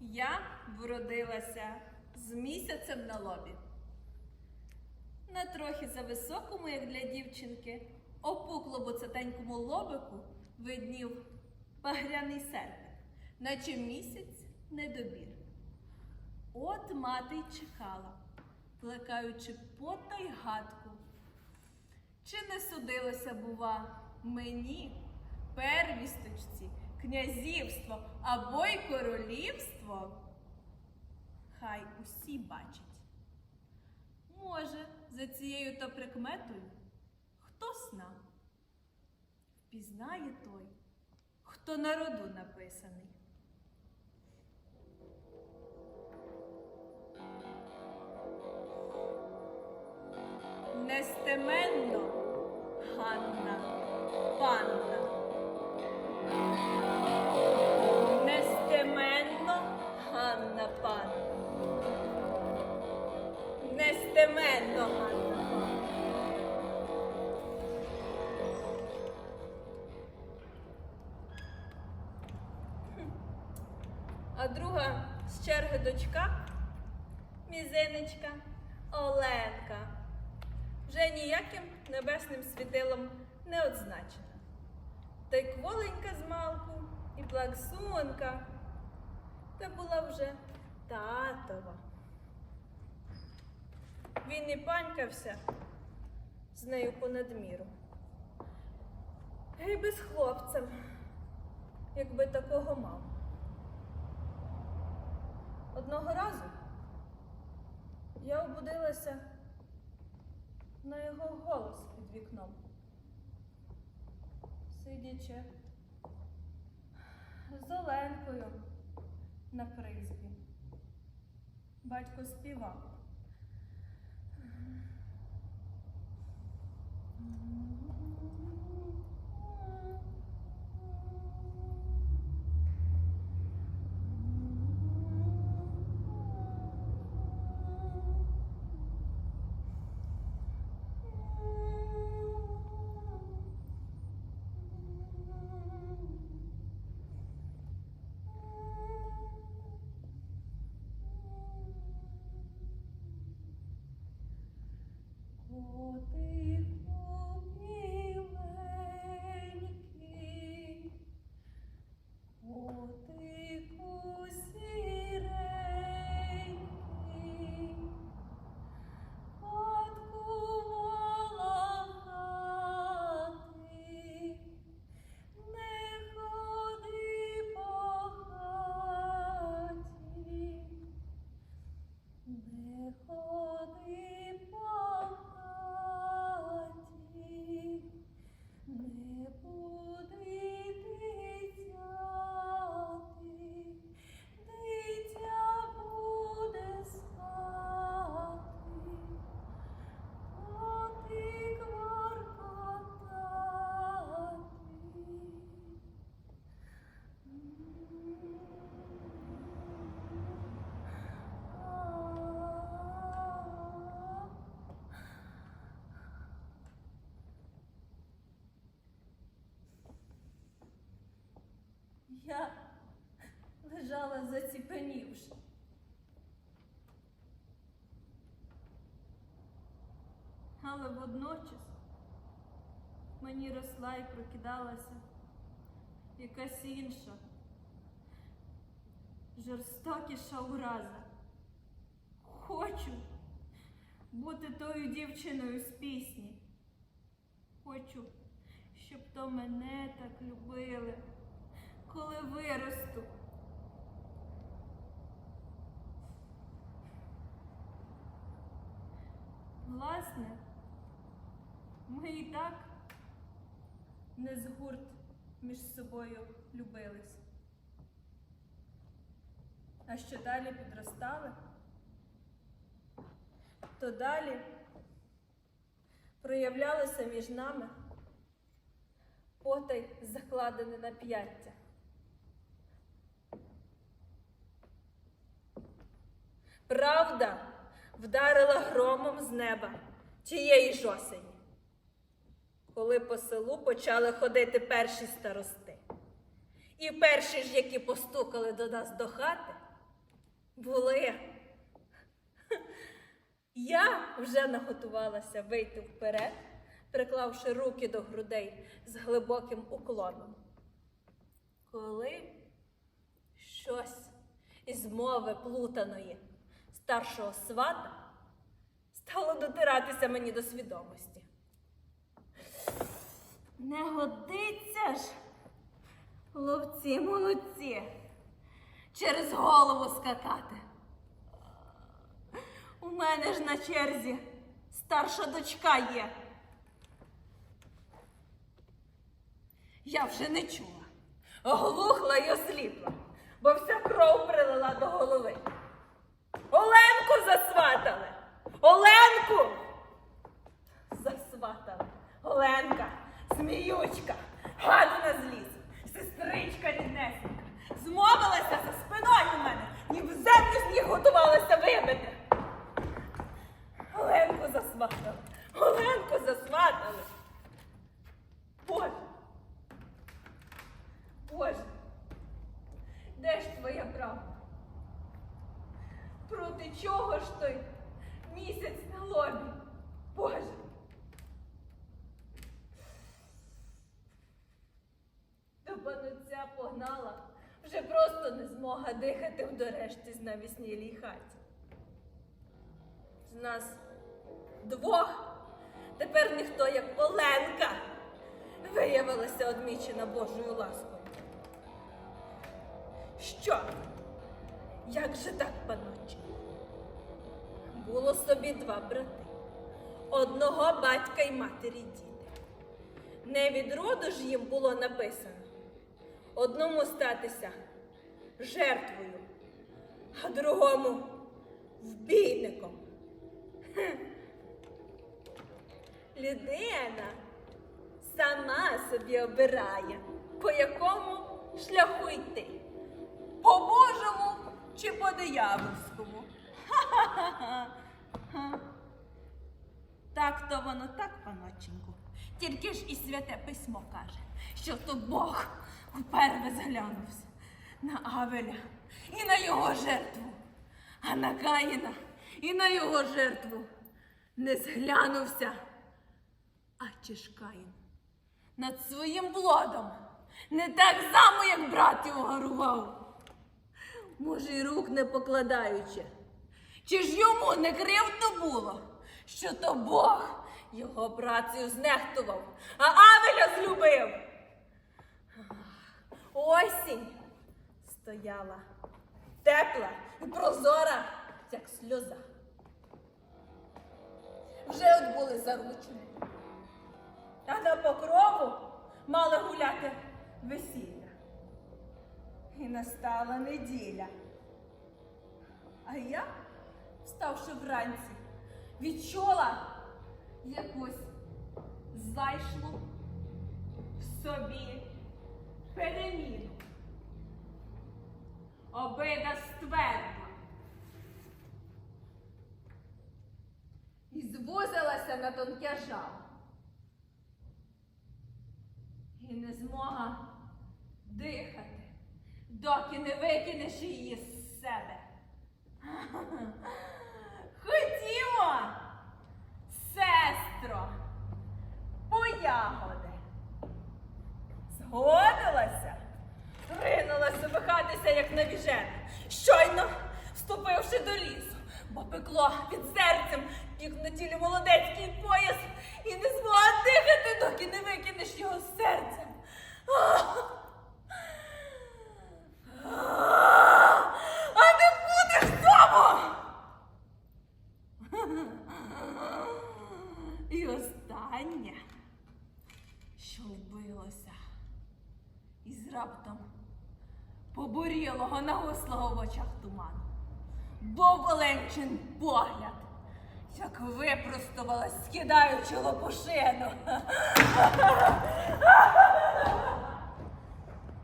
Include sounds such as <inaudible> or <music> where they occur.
Я вродилася з місяцем на лобі. На трохи зависокому, як для дівчинки, опукло боцатенькому лобику виднів багряний серпик, наче місяць недобір. От мати й чекала, плекаючи пота й гадку. Чи не судилося, бува, мені, первісточці, князівство або й королівство? Хай усі бачать. Може, за цією то прикметою хто сна? Впізнає той, хто на роду написаний. Нестеменно А друга з черги дочка, мізинечка Оленка вже ніяким небесним світилом не одзначена. Та й кволенька з малку, і плаксунка, та була вже татова. Він і панькався з нею понад міру. Гей би з хлопцем, якби такого мав. Одного разу я обудилася на його голос під вікном. Сидячи з Оленкою на призбі. Батько співав. Я лежала заціпенівши. Але водночас мені росла і прокидалася якась інша, жорстокіша ураза. Хочу бути тою дівчиною з пісні. Хочу, щоб то мене так любили, коли виросту. Власне, ми і так не з гурт між собою любились. А що далі підростали, то далі проявлялося між нами потай закладене на п'яття. Правда вдарила громом з неба тієї ж осені, коли по селу почали ходити перші старости. І перші ж, які постукали до нас до хати, Були. Я вже наготувалася вийти вперед, приклавши руки до грудей з глибоким уклоном. Коли щось із мови плутаної старшого свата стало дотиратися мені до свідомості. Не годиться ж, ловці молодці, через голову скакати. У мене ж на черзі старша дочка є. Я вже не чула, оглухла й осліпла, бо вся кров прилила ж той місяць на лобі? Боже. До пануця погнала, вже просто не змога дихати в дорешті з навіснілій хаті. З нас двох тепер ніхто, як Оленка, виявилася одмічена Божою ласкою. Що? Як же так, паночі? Було собі два брати, одного батька й матері діти. Не від роду ж їм було написано одному статися жертвою, а другому вбійником. Людина сама собі обирає, по якому шляху йти. По Божому чи по диявольському? Так то воно так, паноченьку. Тільки ж і святе письмо каже, що то Бог вперше зглянувся на Авеля і на його жертву, а на Каїна і на його жертву не зглянувся. А чи ж Каїн над своїм блодом не так само, як брат його гарував? Може, й рук не покладаючи. Чи ж йому не кривдно було, що то Бог його працею знехтував, а Авеля злюбив? Осінь стояла тепла і прозора, як сльоза. Вже от були заручені, а на покрову мали гуляти весілля. І настала неділя. А я, вставши вранці, відчула якусь зайшлу в собі переміну. Обида ствердла. І звузилася на тонке жало. І не змога дихати, доки не викинеш її з себе. <laughs> пекло під серцем, пік на тілі молодецький пояс, і не змогла дихати, доки не викинеш його з серцем. А не будеш тому! І останнє, що вбилося із раптом побурілого нагуслого в очах туману. Був Оленчин погляд, як випростувалась, скидаючи лопушину. <laughs>